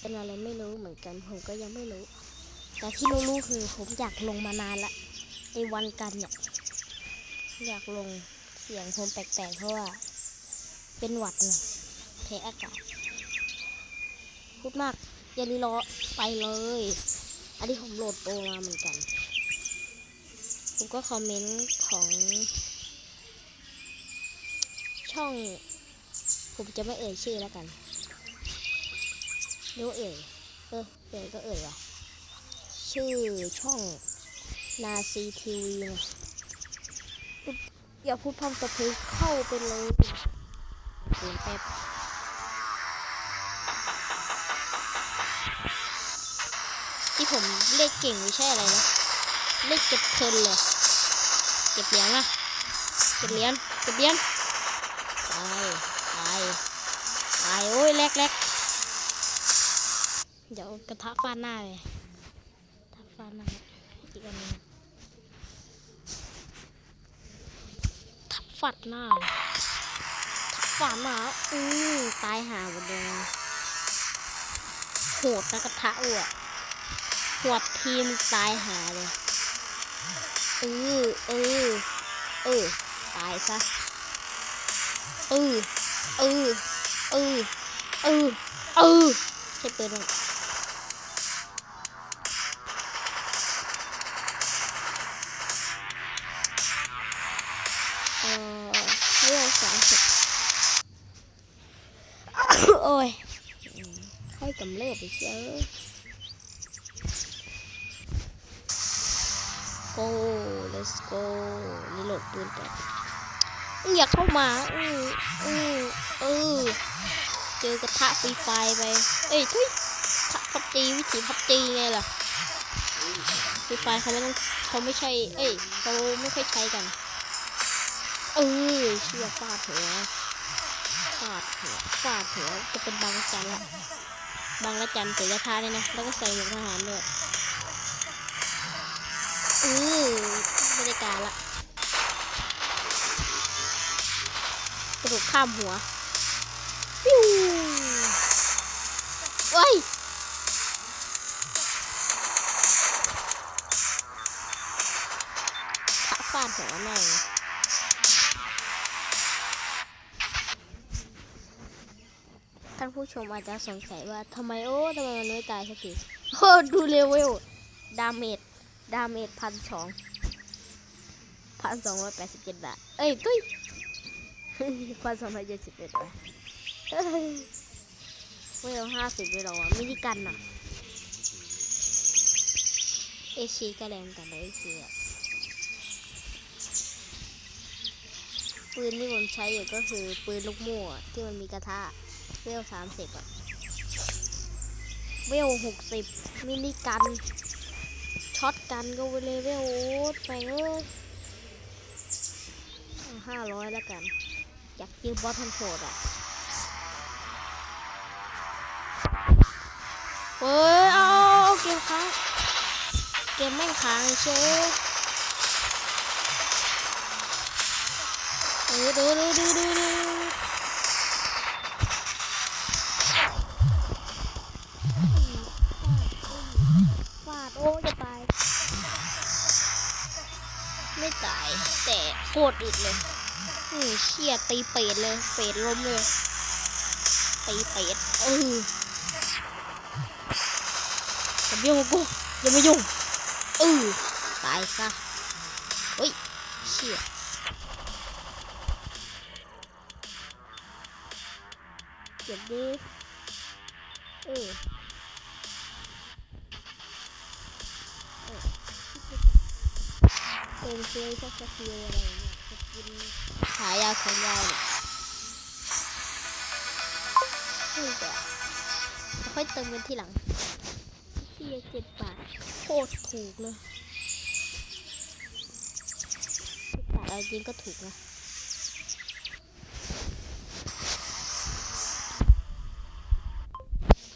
เป็นอะไรไม่รู้เหมือนกันผมก็ยังไม่รู้ แต่ที่รู้ๆคือผมอยากลงมานานละไอ้วันกันเนี่ยอยากลงเสียงผมแปลกๆเพราะว่า เป็นหวัดเนะแพ้อากาศพูดมากอย่าลีรอไปเลย อันนี้ผมโหลดโปรมาเหมือนกัน ผมก็คอมเมนต์ของ ช่อง ผมจะไม่เอ่ยชื่อแล้วกัน รือว่าเอ่ยเออเอ่ยก็เอ่ยว่ะ ชื่อช่องนาซีทีวีนะอย่าพูดพร่ำตะเพยเข้าไปเลยเปลี่ยนแป๊บที่ผมเลขเก่งไม่ใช่อะไรนะ เลขเก็บเพลินเลย เก็บเหรียญนะเก็บเหรียญเก็บเหรียญตายตายตายโอ้ยแรกแรก เดี๋ยวกระทะฟาดหน้าเลยกระทะฟาดหน้าอีกอันนึงทับฟัดหน้าทับฟาดหน้าอือตายหาหมดเลยโหดนะกระทะอ้วกหวดทีมตายหาเลยเออเออเออตายซะเออเออเออเออเออใช่ปืนมั้งำเริบไปเชียว go let's go รีโหลดปืนไปอื้อยากเข้ามา อืออือเออเจอกระทะฟรีไฟไป เอ้ยทุยพับจีวิถีพับจีไงล่ะฟรีไฟเขาไม่ต้องเขาไม่ใช่ เอ้ยเขาไม่ค่อยใช้กัน เออเชี่ยฟาดหัวฟาดหัวฟาดหัวจะเป็นบางจันละ บางระจันใส่กระทะเนี่ยนะ แล้วก็ใส่หมวกทหารด้วยอือไม่ได้การละกระโดดข้ามหัวปิ้วเอ้ยขาฟาดหัวหน่ ท่านผู้ชมอาจจะสงสัยว่าทำไมโอ้ทำไมมันไม่ตายสักทีโอ้ดูเลเวลดาเมจดาเมจพันสองพันสองร้อยแปดสิบเจ็ดบาทเอ้ยตุ้ยพันสองร้อยเจ็ดสิบเอ็ดบาทเฮ้ยไม่เอาห้าสิบเลยหรอวะไม่ได้กันอะเอชีก็แรงกันเลยเอชีอะปืนที่ผมใช้อยู่ก็คือปืนลูกโม่ที่มันมีกระทะ เวลสามสิบอะเวลหกสิบมินิกันช็อตกันก็ไปเลเวลโอ๊ตไปเอ้ยห้าร้อยแล้วกัน อยากยิงบอสทันโหดอะเฮ้ยเอาเกมค้างเกมแม่งค้างเชยเออดูดูดูดู ตรอึดเลยอืมเชี่ยตีเป็ดเลยเป็ดล้มเลย ตีเป็ดเอออย่ามายุ่งกับกูอย่ามายุ่งเออตายซะเฮ้ยเชี่ยเจ็บดิเออเป็นเสื้อพวกสกิลอะไรเนี่ยินขายาวแขนยาเนี่ยค่อยเติมเงินทีหลังที่เจ็ดบาทโคตรถูกเลยเจ็ดบาทเอาจริงก็ถูกนะ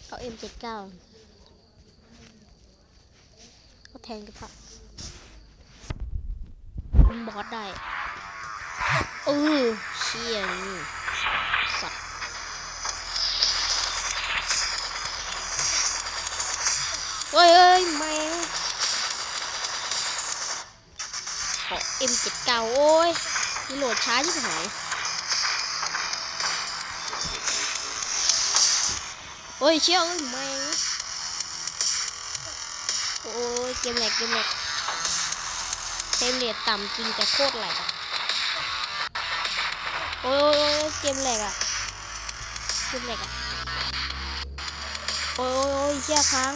เอาเอ็มเจ็ดเก้าเอาแทนกระเพาะบอสได้ เออเชี่ยนี่สัตว์เอ้ยเอ้ยแม่ขอ M79 โอ้ยรีโหลดช้าที่ไหนโอ้ยเชี่ยเอ้ยแม่โอ้ยเกมแหลกเกมแหลกเฟรมเรทต่ำจริงแต่โคตรแหลกอะ โอ้ยเกมแหลกอะเกมแหลกอะโอ้ยโอ้ยโอ้ยเชี่ยค้าง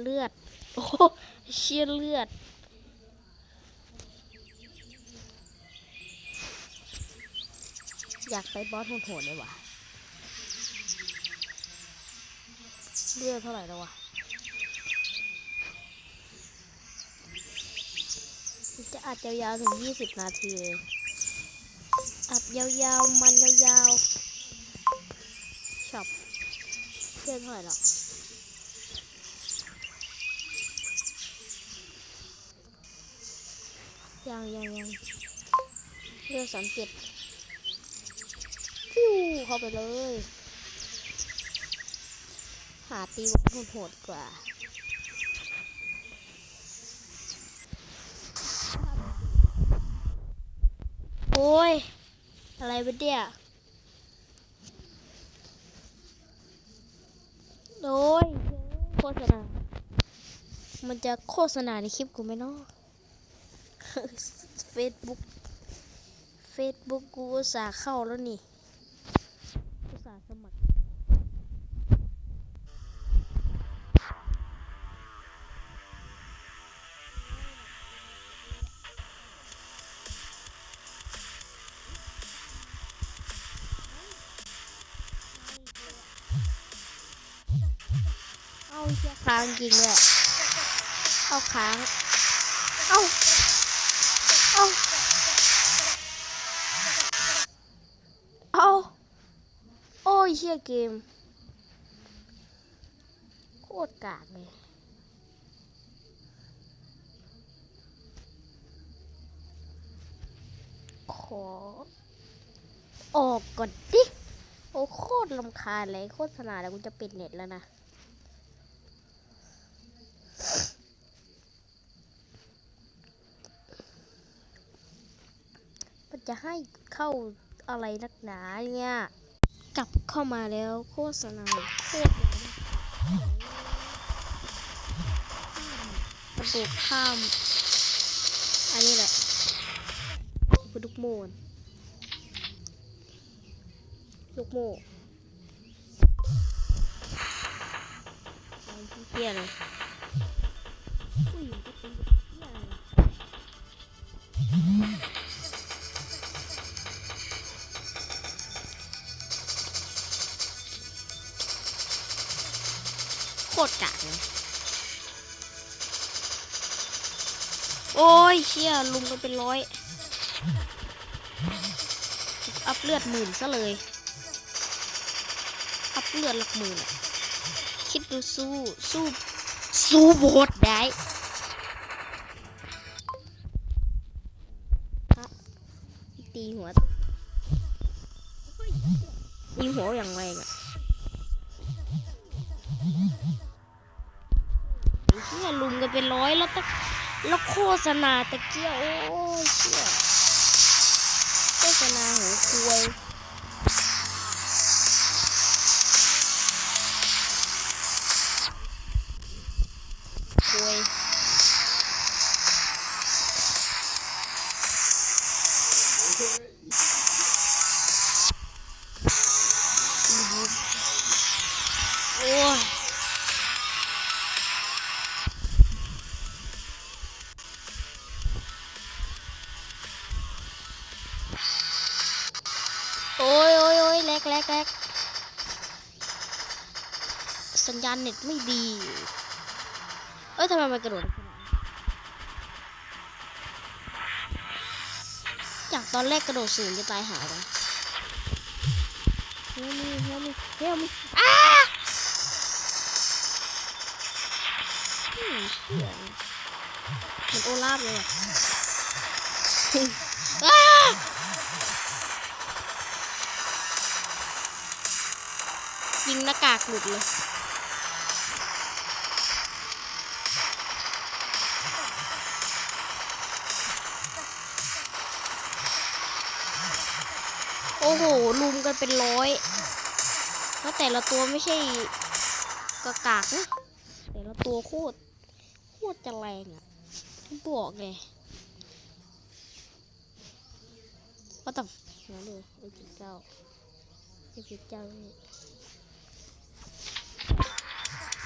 เลือด โอ้เชี่ยเลือดอยากไปบอสโหดๆเลยว่ะ เลือดเท่าไหร่แล้ววะจะอัดยาวๆถึง20นาทีเลยอัดยาวๆ มันยาวๆช็อปเลือดเท่าไหร่แล้วยังยังยังเลือกสามเจ็ดฟิวเข้าไปเลย หาตีวัดโหดกว่าโอ้ย อะไรวะเนี่ยโอ้ยโฆษณา มันจะโฆษณาในคลิปกูไหมเนาะเฟซบุ๊กเฟซบุ๊กกูสาเข้าแล้วนี่างจริงเลยอะเอาค้าง เอาเอาเอาโอ้ยเชี่ยเกม โคตรกากเลยขอ ออกก่อนดิ โอ้โคตรลำคาญเลยโฆษณาแล้วกูจะปิดเน็ตแล้วนะ จะให้เข้าอะไรนักหนาเนี่ย กลับเข้ามาแล้วโฆษณาโคตรกระโดดข้าม อันนี้แหละคือลูกโมนลูกโมเอาเฮียเลย คตรกากเลยโอ้ยเชี่ยลุมกันเป็นร้อย อัพเลือดหมื่นซะเลย อัพเลือดหลักหมื่นอะคิดดูสู้สู้สู้โบดได้ตีหัวตีหัวอย่างแรงอะ ยเป็นร้อยแล้วตะแล้วโฆษณาตะเกียโอ้ยเชี่ยโฆษณาหัวควยควย ญญาณเน็ตไม่ดี เอ้ยทำไมมันกระโดดขนาดนั้นจากตอนแรกกระโดดสูงจะตายหาเลยเฮ้ยมีเฮ้ยมีเฮ้ยมีอ้าอืมเหี้ยมันโอลาฟเลยอะอ้ายิงหน้ากากหลุดเลย อ้โหลุมกันเป็นร้อยแล้วแต่ละตัวไม่ใช่กระกากนะแต่ละตัวโคตรโคตรจะแรงอะ่ะบอกเลยว่าต่นั่นเลยไอ้พี่เจ้าไอ้พี่เจ้านี่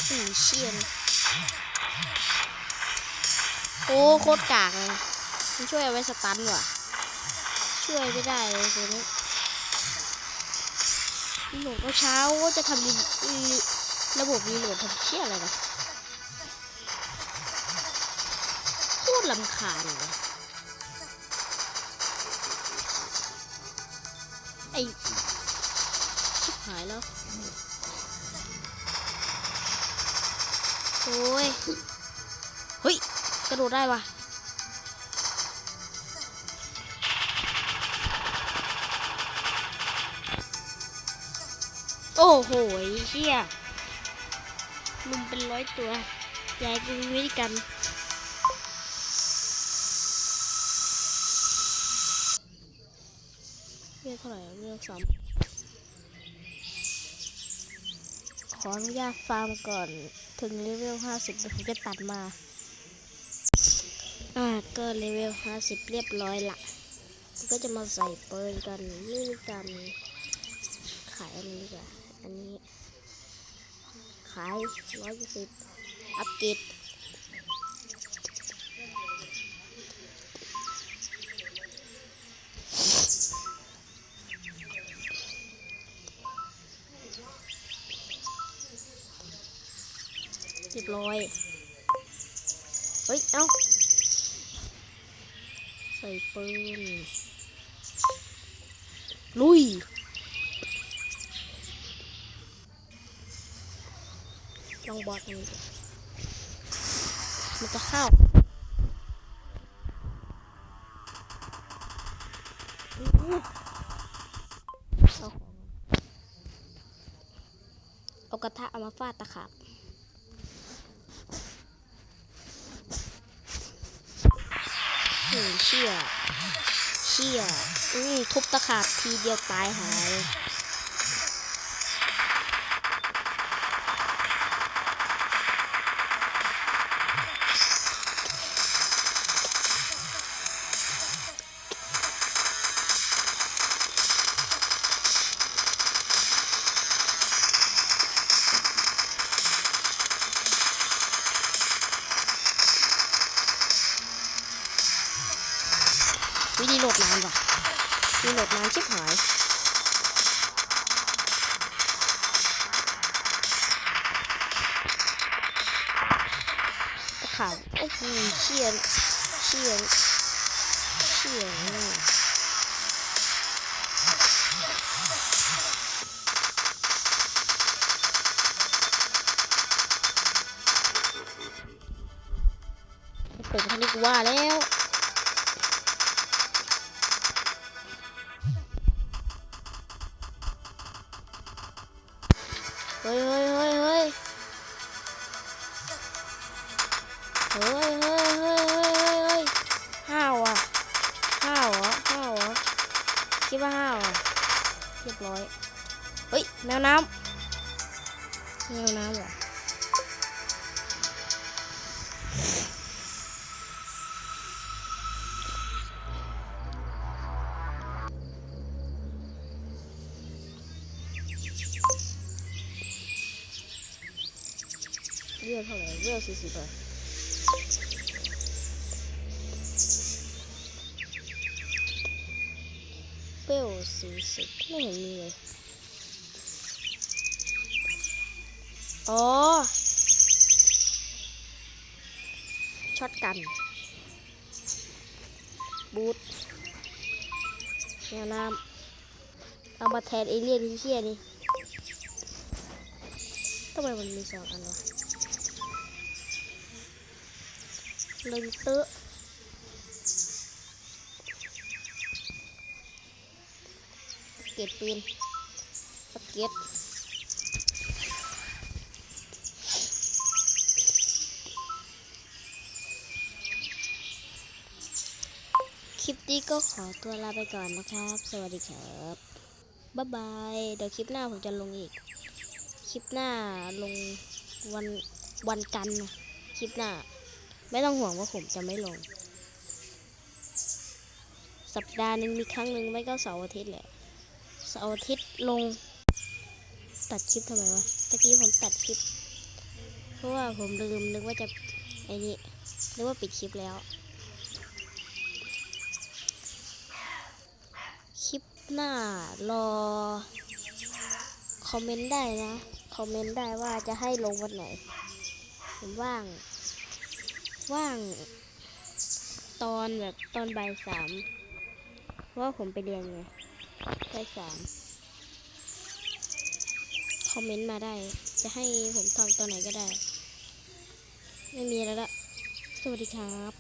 โอ้เชียนโอ้โคตรกากเลยมันช่วยเอาไว้สตันว่ะ ช่วยไม่ได้เลยตัวนี้ รีโหลดเมื่อเช้าว่าจะทำรีรีระบบรีโหลดทำเชี่ยอะไรนะโคตรลำคาญเลยไอชิบหายแล้ว โอ้ย เฮ้ย กระโดดได้ปะ อ้โหเฮียลุมเป็นร้อยตัวยายกูวิธีกันเรียกเท่าไหร่เรียกสามขออนุญาตฟาร์มก่อนถึงเลเวลห้าสิบผมจะตัดมา อ่าก็เลเวลห้าสิบเรียบร้อยละก็จะมาใส่เปิลกันนี่กันขายอันนี้ดีกว่า อันนี้ ขายร้อยสิบอัปเกรดเรียบร้อย เฮ้ย เอ้า ใส่ปืน ลุย ลอง บอดมันมันจะเข้าเอาเอากระทะเอามาฟาดตะขาบเชี่ยเชี่ยอืมทุบตะขาบทีเดียวตายหาย ข่าวโอ้โหเชียนเชียนเชียนเป็นคันนี้กูว่าแล้วเฮ้ยเฮ้ยเฮ้ย เฮ้ยเฮ้ยเฮ้ยเฮ้ยเฮ้ยเฮ้ยห้าวอะห้าวเหรอห้าวเหรอคิดว่าห้าวอะเรียบร้อย เฮ้ยแมวน้ำแมวน้ำเหรอเรียกเท่าไหร่เรียกสี่สิบอะ เปลสี่สิบไม่เห็นมีเลย อ๋อ ช็อตกัน บูทแนวน้ำเอามาแทนเอเลี่ยนที่เชี่ยนี่ทำไมมันมีสองอันวะเลนเตอร์ เกตปืนอัปเกรดคลิปนี้ก็ขอตัวลาไปก่อนนะครับ สวัสดีครับ บ๊ายบาย เดี๋ยวคลิปหน้าผมจะลงอีก คลิปหน้าลงวันวันกันนะคลิปหน้า ไม่ต้องห่วงว่าผมจะไม่ลง สัปดาห์หนึ่งมีครั้งหนึ่งไม่ก็เสาร์อาทิตย์แหละ เสาร์อาทิตย์ลง ตัดคลิปทำไมวะตะกี้ผมตัดคลิป เพราะว่าผมลืมนึกว่าจะไอ้นี่นึกว่าปิดคลิปแล้ว คลิปหน้ารอ คอมเมนต์ได้นะ คอมเมนต์ได้ว่าจะให้ลงวันไหน ผมว่าง ว่าง ตอนแบบตอนบ่ายสามเพราะว่าผมไปเรียนไง ได้สามคอมเมนต์มาได้ จะให้ผมทำตอนไหนก็ได้ ไม่มีแล้วละสวัสดีครับ